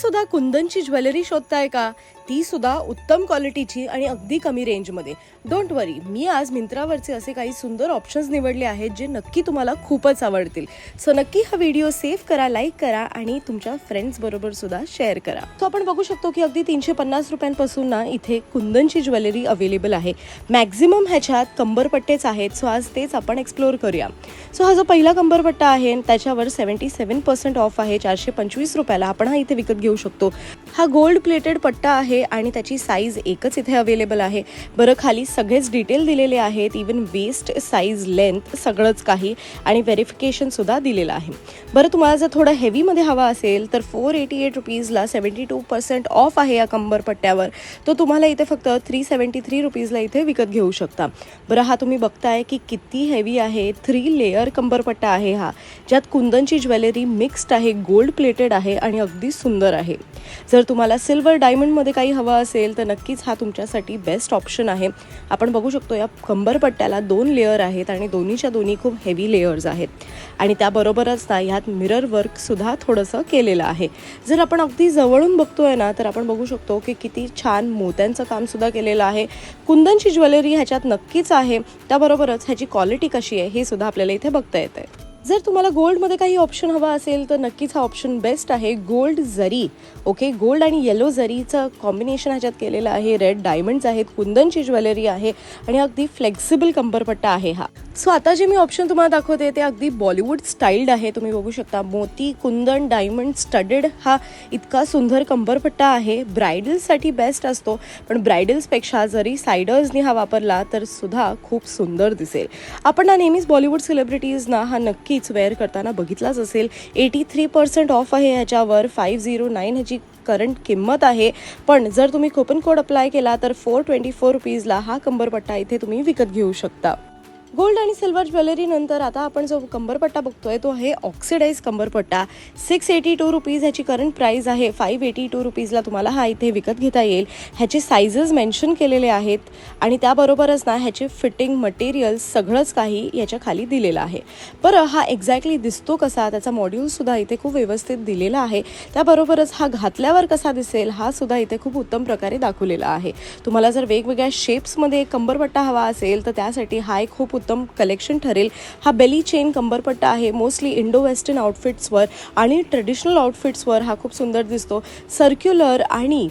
सुद्धा कुंदनची ज्वेलरी शोधताय का? ती सुद्धा उत्तम क्वालिटीची आणि अगदी कमी रेंजमध्ये डोंट वरी मी आज मिंत्रावरचे असे काही सुंदर ऑप्शन्स निवडले आहेत जे नक्की तुम्हाला खूपच आवडतील. सो नक्की हा व्हिडिओ सेव्ह करा लाईक करा आणि तुमच्या फ्रेंड्स बरोबर सुद्धा शेअर करा. तो आपण बघू शकतो की अगदी तीनशे पन्नास रुपयांपासून ना इथे कुंदनची ज्वेलरी अवेलेबल आहे. मॅक्झिमम ह्याच्यात कंबरपट्टेच आहेत. सो आज तेच आपण एक्सप्लोअर करूया. सो हा जो पहिला कंबरपट्टा आहे त्याच्यावर सेवन्टी सेवन पर्सेंट ऑफ आहे. चारशे पंचवीस रुपयाला आपण हा इथे विकत घेऊ शकतो. हा गोल्ड प्लेटेड पट्टा आहे आणि त्याची साईज एकच इथे अवेलेबल आहे. बरं खाली सगळेच डिटेल दिलेले आहेत. इवन वेस्ट साईज लेंथ सगळंच काही आणि व्हेरिफिकेशनसुद्धा दिलेलं आहे. बरं तुम्हाला जर थोडं हेवीमध्ये हवा असेल तर फोर एटी एट रुपीजला सेवन्टी टू पर्सेंट ऑफ आहे या कंबरपट्ट्यावर तो तुम्हाला इथे फक्त थ्री सेवन्टी थ्री रुपीजला इथे विकत घेऊ शकता. बरं हा तुम्ही बघताय की किती हेवी आहे. थ्री लेअर कंबरपट्टा आहे हा ज्यात कुंदनची ज्वेलरी मिक्स्ड आहे गोल्ड प्लेटेड आहे आणि अगदी सुंदर आहे. जर जर तुम्हाला सिल्वर डायमंडमध्ये काही हवं असेल तर नक्कीच हा तुमच्यासाठी बेस्ट ऑप्शन आहे. आपण बघू शकतो या कंबरपट्ट्याला दोन लेअर आहेत आणि दोन्हीच्या दोन्ही खूप हेवी लेअर्स आहेत. आणि त्याबरोबरच ना ह्यात मिरर वर्कसुद्धा थोडंसं केलेलं आहे. जर आपण अगदी जवळून बघतोय ना तर आपण बघू शकतो की किती छान मोत्यांचं कामसुद्धा केलेलं आहे. कुंदनची ज्वेलरी ह्याच्यात नक्कीच आहे. त्याबरोबरच ह्याची क्वालिटी कशी आहे हे सुद्धा आपल्याला इथे बघता येतं जर तुम्हाला गोल्डमध्ये काही ऑप्शन हवा असेल तर नक्कीच हा ऑप्शन बेस्ट आहे. Gold zari okay? गोल्ड आणि येलो जरीचं कॉम्बिनेशन ह्याच्यात केलेलं आहे. रेड डायमंड्स आहेत कुंदनची ज्वेलरी आहे आणि अगदी फ्लेक्सिबल कंबरपट्टा आहे हा. सो आता जे मी ऑप्शन तुम्हाला दाखवते ते अगदी बॉलिवूड स्टाईल्ड आहे. तुम्ही बघू शकता मोती कुंदन डायमंड स्टडेड हा इतका सुंदर कंबरपट्टा आहे. ब्रायडल्ससाठी बेस्ट असतो पण ब्रायडल्सपेक्षा जरी सायडर्सनी हा वापरला तर सुद्धा खूप सुंदर दिसेल. आपण ना नेहमीच बॉलिवूड सेलिब्रिटीजना हा नक्की नक्कीच वेअर करताना बघितलाच असेल. एटी थ्री पर्सेंट ऑफ आहे ह्याच्यावर. फाईव्ह झिरो नाईन ह्याची करंट किंमत आहे. पण जर तुम्ही कोपन कोड अप्लाय केला तर फोर ट्वेंटी फोर रुपीजला हा कंबरपट्टा इथे तुम्ही विकत घेऊ शकता. गोल्ड आणि सिल्वर ज्वेलरीनंतर आता आपण जो कंबरपट्टा बघतोय तो आहे ऑक्सिडाईज कंबरपट्टा. सिक्स एटी टू रुपीज ह्याची करंट प्राईज आहे. फाईव्ह एटी टू रुपीजला तुम्हाला हा इथे विकत घेता येईल. ह्याचे सायझेस मेन्शन केलेले आहेत आणि त्याबरोबरच ना ह्याचे फिटिंग मटेरियल्स सगळंच काही याच्या खाली दिलेलं आहे. बरं हा एक्झॅक्टली दिसतो कसा? त्याचा मॉड्यूलसुद्धा इथे खूप व्यवस्थित दिलेला आहे. त्याबरोबरच हा घातल्यावर कसा दिसेल हा सुद्धा इथे खूप उत्तम प्रकारे दाखवलेला आहे. तुम्हाला जर वेगवेगळ्या शेप्समध्ये कंबरपट्टा हवा असेल तर त्यासाठी हा एक खूप उत्तम कलेक्शन ठरेल. हा बेली चेन कंबरपट्टा आहे. मोस्टली इंडो वेस्टर्न आउटफिट्सवर आणि ट्रेडिशनल आउटफिट्सवर हा खूप सुंदर दिसतो. सर्क्युलर आणि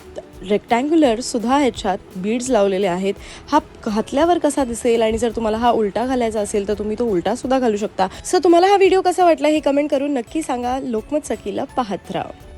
रेक्टँग्युलर सुद्धा ह्याच्यात बीड्स लावलेले आहेत. हा घातल्यावर कसा दिसेल आणि जर तुम्हाला हा उलटा घालायचा असेल तर तुम्ही तो उलटा सुद्धा घालू शकता. सो तुम्हाला हा व्हिडिओ कसा वाटला हे कमेंट करून नक्की सांगा. लोकमत सखीला पाहत राहा.